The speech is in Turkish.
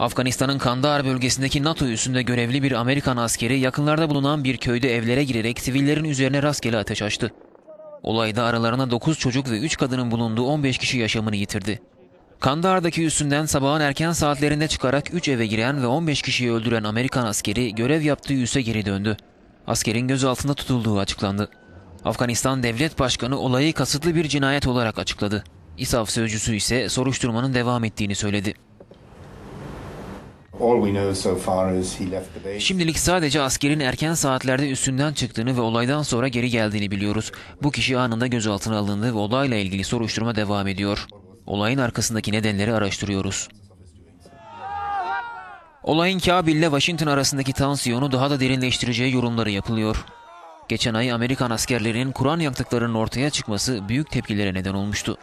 Afganistan'ın Kandahar bölgesindeki NATO üssünde görevli bir Amerikan askeri yakınlarda bulunan bir köyde evlere girerek sivillerin üzerine rastgele ateş açtı. Olayda aralarında 9 çocuk ve 3 kadının bulunduğu 15 kişi yaşamını yitirdi. Kandahar'daki üssünden sabahın erken saatlerinde çıkarak 3 eve giren ve 15 kişiyi öldüren Amerikan askeri görev yaptığı üsse geri döndü. Askerin gözaltında tutulduğu açıklandı. Afganistan Devlet Başkanı olayı kasıtlı bir cinayet olarak açıkladı. İSAF sözcüsü ise soruşturmanın devam ettiğini söyledi. Şimdilik sadece askerin erken saatlerde üstünden çıktığını ve olaydan sonra geri geldiğini biliyoruz. Bu kişi anında gözaltına alındı ve olayla ilgili soruşturma devam ediyor. Olayın arkasındaki nedenleri araştırıyoruz. Olayın Kabil ile Washington arasındaki tansiyonu daha da derinleştireceği yorumları yapılıyor. Geçen ay Amerikan askerlerinin Kur'an yaktıklarının ortaya çıkması büyük tepkilere neden olmuştu.